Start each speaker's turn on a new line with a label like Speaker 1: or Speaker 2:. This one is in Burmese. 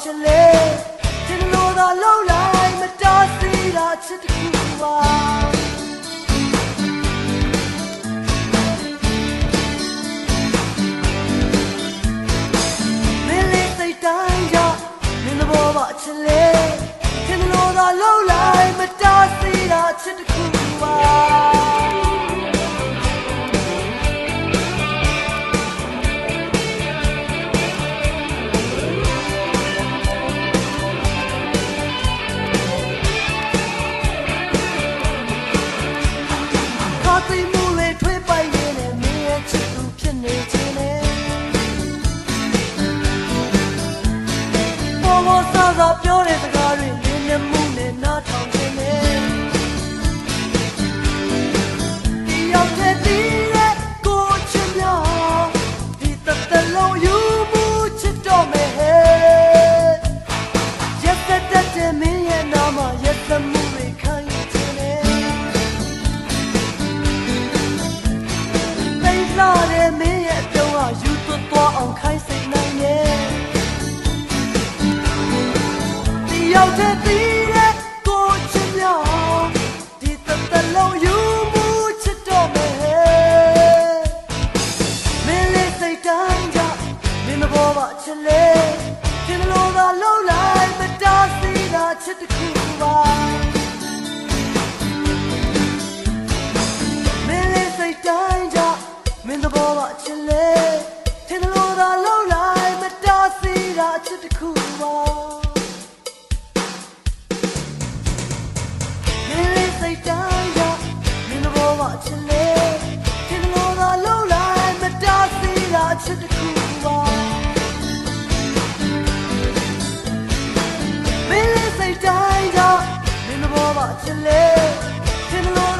Speaker 1: ချစ်လို့သာလုံးလိုက်မတားစီတာချစ်တခုပါ to live. beautiful ချစ်တခုပါ ချင်လေဒီလိုသာလုံးလိုက်မတားစီလာချစ်တခုပါမင်းလေးစိတ်တိုင်းကြောင့်မင်းမပေါ်ပါချင်လေဒီလို